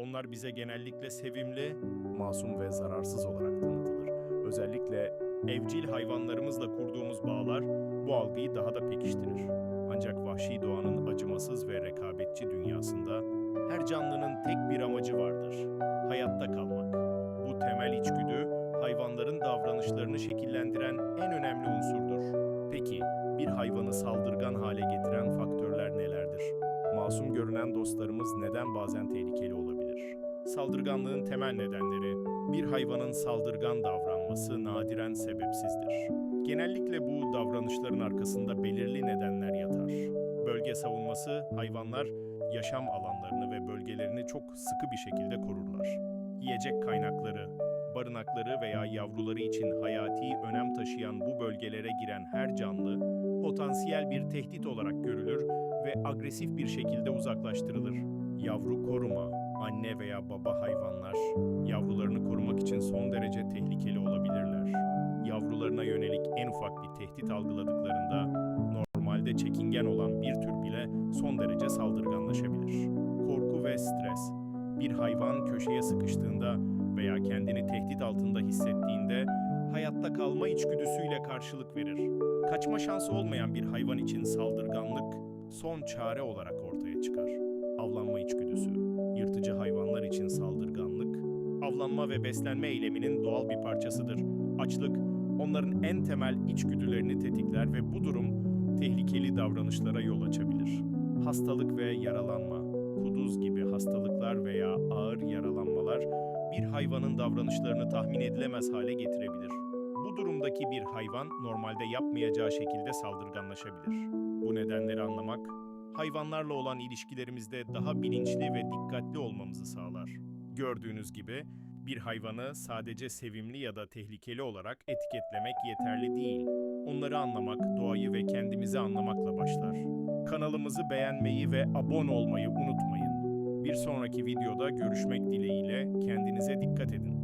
Onlar bize genellikle sevimli, masum ve zararsız olarak tanıtılır. Özellikle evcil hayvanlarımızla kurduğumuz bağlar bu algıyı daha da pekiştirir. Ancak vahşi doğanın acımasız ve rekabetçi dünyasında her canlının tek bir amacı vardır. Hayatta kalmak. Bu temel içgüdü hayvanların davranışlarını şekillendiren en önemli unsurdur. Peki bir hayvanı saldırgan hale getiren faktörler nelerdir? Masum görünen dostlarımız neden bazen tehlikeli olabilir? Saldırganlığın temel nedenleri bir hayvanın saldırgan davranması nadiren sebepsizdir. Genellikle bu davranışların arkasında belirli nedenler yatar. Bölge savunması hayvanlar yaşam alanlarını ve bölgelerini çok sıkı bir şekilde korurlar. Yiyecek kaynakları, barınakları veya yavruları için hayati önem taşıyan bu bölgelere giren her canlı potansiyel bir tehdit olarak görülür ve agresif bir şekilde uzaklaştırılır. Yavru koruma, anne veya baba hayvanlar yavrularını korumak için son derece tehlikeli olabilirler. Yavrularına yönelik en ufak bir tehdit algıladıklarında normalde çekingen olan bir tür bile son derece saldırganlaşabilir. Korku ve stres bir hayvan köşeye sıkıştığında veya kendini tehdit altında hissettiğinde hayatta kalma içgüdüsüyle karşılık verir. Kaçma şansı olmayan bir hayvan için saldırganlık son çare olarak ortaya çıkar. Avlanma içgüdüsü, yırtıcı hayvanlar için saldırganlık, avlanma ve beslenme eyleminin doğal bir parçasıdır. Açlık, onların en temel içgüdülerini tetikler ve bu durum tehlikeli davranışlara yol açabilir. Hastalık ve yaralanma, kuduz gibi hastalıklar veya ağır yaralanmalar bir hayvanın davranışlarını tahmin edilemez hale getirebilir. Bu durumdaki bir hayvan normalde yapmayacağı şekilde saldırganlaşabilir. Bu nedenleri anlamak, hayvanlarla olan ilişkilerimizde daha bilinçli ve dikkatli olmamızı sağlar. Gördüğünüz gibi bir hayvanı sadece sevimli ya da tehlikeli olarak etiketlemek yeterli değil. Onları anlamak, doğayı ve kendimizi anlamakla başlar. Kanalımızı beğenmeyi ve abone olmayı unutmayın. Bir sonraki videoda görüşmek dileğiyle kendinize dikkat edin.